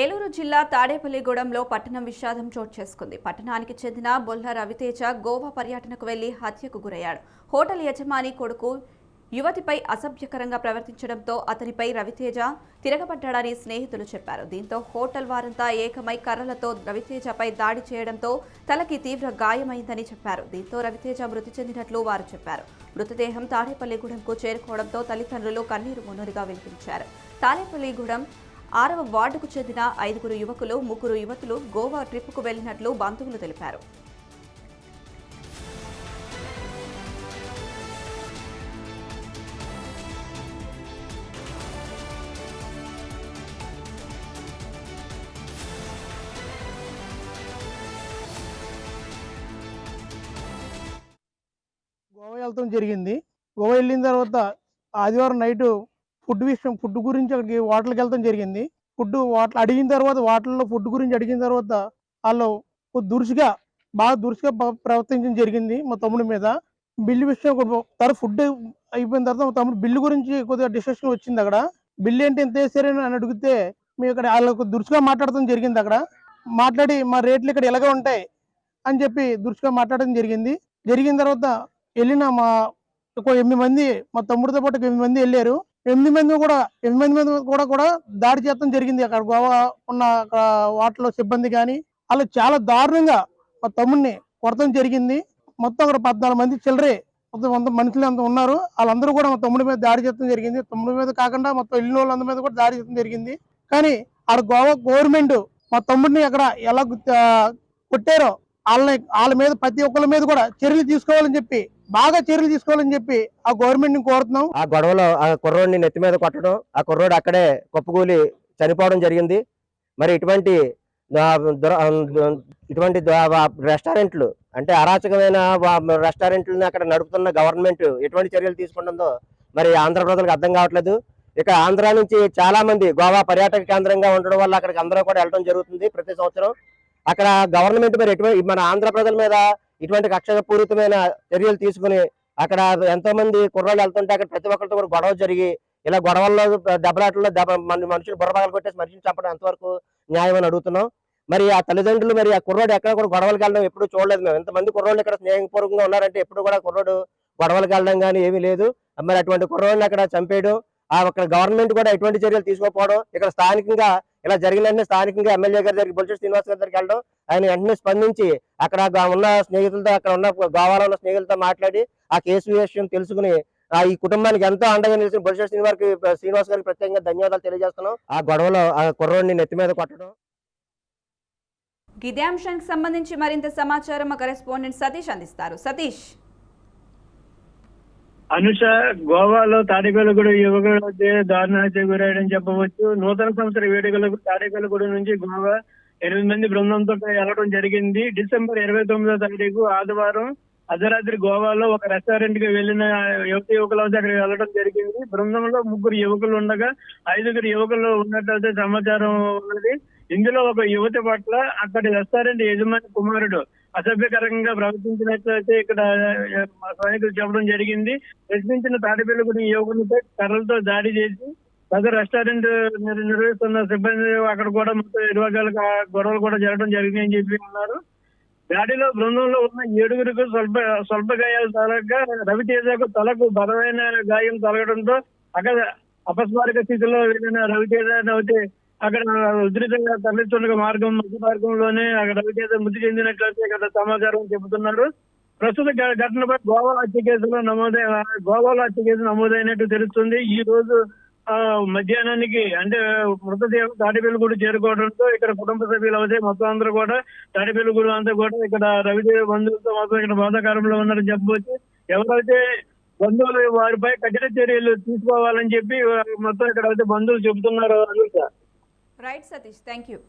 ఏలూరు జిల్లా తాడేపల్లిగూడెంలో పట్టణం విషాదం చోటు చేసుకుంది. పట్టణానికి చెందిన బొల్ల రవితేజ గోవా పర్యటనకు వెళ్ళి హత్యకు గురయ్యాడు. హోటల్ యజమాని కొడుకు యువతిపై అసభ్యకరంగా ప్రవర్తించడంతో అతనిపై రవితేజ తిరగబడ్డాడని స్నేహితులు చెప్పారు. దీంతో హోటల్ వారంతా ఏకమై కర్రలతో రవితేజపై దాడి చేయడంతో తలకి తీవ్ర గాయమైందని చెప్పారు. దీంతో రవితేజ మృతి చెందినట్లు వారు చెప్పారు. మృతదేహం తాడేపల్లిగూడెంకు చేరుకోవడంతో తల్లిదండ్రులు కన్నీరు మున్నీరుగా వినిపించారు. తాడేపల్లిగూడెం ఆరవ వార్డుకు చెందిన ఐదుగురు యువకులు ముగ్గురు యువతులు గోవా ట్రిప్కు వెళ్ళినట్లు బంధువులు తెలిపారు. గోవా వెళ్తాం జరిగింది. గోవా వెళ్ళిన తర్వాత ఆదివారం నైటు ఫుడ్ విషయం ఫుడ్ గురించి అక్కడికి హోటల్కి వెళ్ళడం జరిగింది. ఫుడ్ వాటర్ అడిగిన తర్వాత వాటర్లో ఫుడ్ గురించి అడిగిన తర్వాత వాళ్ళు దురుసుగా బాగా దురుసుగా ప్రవర్తించడం జరిగింది మా తమ్ముడి మీద. బిల్లు విషయం తర్వాత ఫుడ్ అయిపోయిన తర్వాత మా తమ్ముడు బిల్లు గురించి కొద్దిగా డిస్కషన్ వచ్చింది అక్కడ. బిల్లు ఏంటి ఎంత వేసారని అని అడిగితే మేము ఇక్కడ వాళ్ళకు దురుసుగా మాట్లాడటం జరిగింది అక్కడ. మాట్లాడి మా రేట్లు ఇక్కడ ఎలాగ ఉంటాయి అని చెప్పి దురుసుగా మాట్లాడడం జరిగింది. జరిగిన తర్వాత వెళ్ళిన మా ఒక ఎనిమిది మంది మా తమ్ముడితో పాటు ఒక ఎనిమిది మంది వెళ్ళారు. ఎనిమిది మంది కూడా ఎనిమిది మంది మీద కూడా కూడా దాడి చేయడం జరిగింది. అక్కడ గోవా ఉన్న వాటిలో సిబ్బంది కానీ వాళ్ళు చాలా దారుణంగా మా తమ్ముడిని కొడతాం జరిగింది. మొత్తం అక్కడ పద్నాలుగు మంది చిల్లరే మొత్తం మనుషులు అంత ఉన్నారు. వాళ్ళందరూ కూడా మా తమ్ముడి మీద దాడి చేయడం జరిగింది. తమ్ముడి మీద కాకుండా మొత్తం వెళ్ళిన వాళ్ళందరి మీద కూడా దాడి చేయడం జరిగింది. కానీ ఆడ గోవా గవర్నమెంట్ మా తమ్ముడిని అక్కడ ఎలా కొట్టారో వాళ్ళని వాళ్ళ మీద ప్రతి ఒక్కరి మీద కూడా చర్యలు తీసుకోవాలని చెప్పి బాగా చర్యలు తీసుకోవాలని చెప్పి ఆ గవర్నమెంట్ని కోరుతున్నాం. ఆ గొడవలో ఆ కుర్రోడిని నెత్తి మీద కొట్టడం ఆ కుర్రోడు అక్కడే కుప్పకూలి చనిపోవడం జరిగింది. మరి ఇటువంటి ఇటువంటి రెస్టారెంట్లు అంటే అరాచకమైన రెస్టారెంట్లను రెస్టారెంట్లని అక్కడ నడుపుతున్న గవర్నమెంట్ ఎటువంటి చర్యలు తీసుకుంటుందో మరి ఆంధ్ర ప్రజలకు అర్థం కావట్లేదు. ఇక ఆంధ్ర నుంచి చాలా మంది గోవా పర్యాటక కేంద్రంగా ఉండడం వల్ల అక్కడికి అందరూ కూడా వెళ్ళడం జరుగుతుంది ప్రతి సంవత్సరం. అక్కడ గవర్నమెంట్ మరి ఎటువంటి మన ఆంధ్ర ప్రజల మీద ఇటువంటి కక్షపూరితమైన చర్యలు తీసుకుని అక్కడ ఎంతో మంది కుర్రాళ్ళు వెళ్తుంటే అక్కడ ప్రతి ఒక్కరితో కూడా గొడవ జరిగి ఇలా గొడవల్లో దెబ్బలాటల్లో దెబ్బ మన మనుషులు బుర్రపగలు కొట్టేసి మనిషిని చంపడం ఎంతవరకు న్యాయం అని అడుగుతున్నాం. మరి ఆ తల్లిదండ్రులు మరి ఆ కుర్రోడు ఎక్కడ కూడా గొడవలకు వెళ్ళడం ఎప్పుడు చూడలేదు మేము. ఎంతమంది కుర్రోళ్ళు ఇక్కడ స్నేహపూర్వకంగా ఉన్నారంటే ఎప్పుడు కూడా కుర్రోడు గొడవలకు వెళ్ళడం కానీ ఏమీ లేదు. మరి అటువంటి కుర్రోడిని అక్కడ చంపేయడం ఆ అక్కడ గవర్నమెంట్ కూడా ఎటువంటి చర్యలు తీసుకోకపోవడం ఇక్కడ స్థానికంగా ఇలా జరిగిన వెంటనే స్థానికంగా ఎమ్మెల్యే గారి దగ్గరికి బొల్చె శ్రీనివాస్ గారి దగ్గరికి వెళ్ళడం ఆయన వెంటనే స్పందించి అక్కడ ఉన్న స్నేహితులతో అక్కడ ఉన్న గోవాలో ఉన్న స్నేహితులతో మాట్లాడి ఆ కేసు విషయం తెలుసుకుని ఆ ఈ కుటుంబానికి ఎంతో అండగా నిలిచిన బొల్చె శ్రీనివాస్ శ్రీనివాస్ గారికి ప్రత్యేకంగా ధన్యవాదాలు తెలియజేస్తున్నాం. ఆ గొడవలో ఆ కుర్రోడిని నెత్తి మీద కొట్టడం. గిదే అంశానికి సంబంధించి మరింత సమాచారం మా కరెస్పాండెంట్ సతీష్ అందిస్తారు. సతీష్. అనుష గోవాలో తాడేపల్లిగూడ యువకుల మధ్య దారుణానికి గురయ్యని చెప్పవచ్చు. నూతన సంవత్సర వేడుకలకు తాడేపల్లిగూడ నుంచి గోవా ఎనిమిది మంది బృందంతో వెళ్ళడం జరిగింది. డిసెంబర్ ఇరవై తొమ్మిదో తారీఖు ఆదివారం అర్ధరాత్రి గోవాలో ఒక రెస్టారెంట్కి వెళ్ళిన యువత యువకులు మధ్య అక్కడికి వెళ్ళడం జరిగింది. బృందంలో ముగ్గురు యువకులు ఉండగా ఐదుగురు యువకులు ఉన్నట్లయితే సమాచారం ఉన్నది. ఇందులో ఒక యువతి పట్ల అక్కడి రెస్టారెంట్ యజమాని కుమారుడు అసభ్యకరంగా ప్రవర్తించినట్లయితే ఇక్కడ మా సైనికులు చెప్పడం జరిగింది. ప్రశ్నించిన తాడిపల్లిగూడెం యువకునిపై కర్రలతో దాడి చేసి పెద్ద రెస్టారెంట్ నిర్వహిస్తున్న సిబ్బంది అక్కడ కూడా మొత్తం ఇరు గొడవలు కూడా జరగడం జరిగింది అని చెప్పి అన్నారు. దాడిలో బృందంలో ఉన్న ఏడుగురికి స్వల్ప స్వల్ప గాయాలు తలగా రవితేజకు తలకు బలమైన గాయం తొలగడంతో అక్కడ అపస్మారక స్థితిలో వెళ్ళిన రవితేజ నవ్వుతే అక్కడ ఉధృతంగా తరలిస్తుండగా మార్గం మధ్య మార్గంలోనే అక్కడ రవితేజ మృతి చెందినట్లయితే ఇక్కడ సమాచారం చెబుతున్నారు. ప్రస్తుత ఘ- ఘటనపై గోవాలో హత్య కేసులో నమోదై గోవాలో హత్య కేసు నమోదైనట్టు తెలుస్తుంది. ఈ రోజు ఆ, మధ్యాహ్నానికి అంటే మృతదేహం తాడిపల్లిగూడు చేరుకోవడంతో ఇక్కడ కుటుంబ సభ్యులు అవుతే మొత్తం అందరూ కూడా తాడిపల్లిగూడు అంతా కూడా ఇక్కడ రవిదేవ బంధువులతో మొత్తం ఇక్కడ బాధాకారంలో ఉన్నారని చెప్పవచ్చు ఎవరైతే బంధువులు వారిపై కఠిన చర్యలు తీసుకోవాలని చెప్పి మొత్తం ఇక్కడ అయితే బంధువులు చెబుతున్నారు. Anusha Right, Satish. Thank you.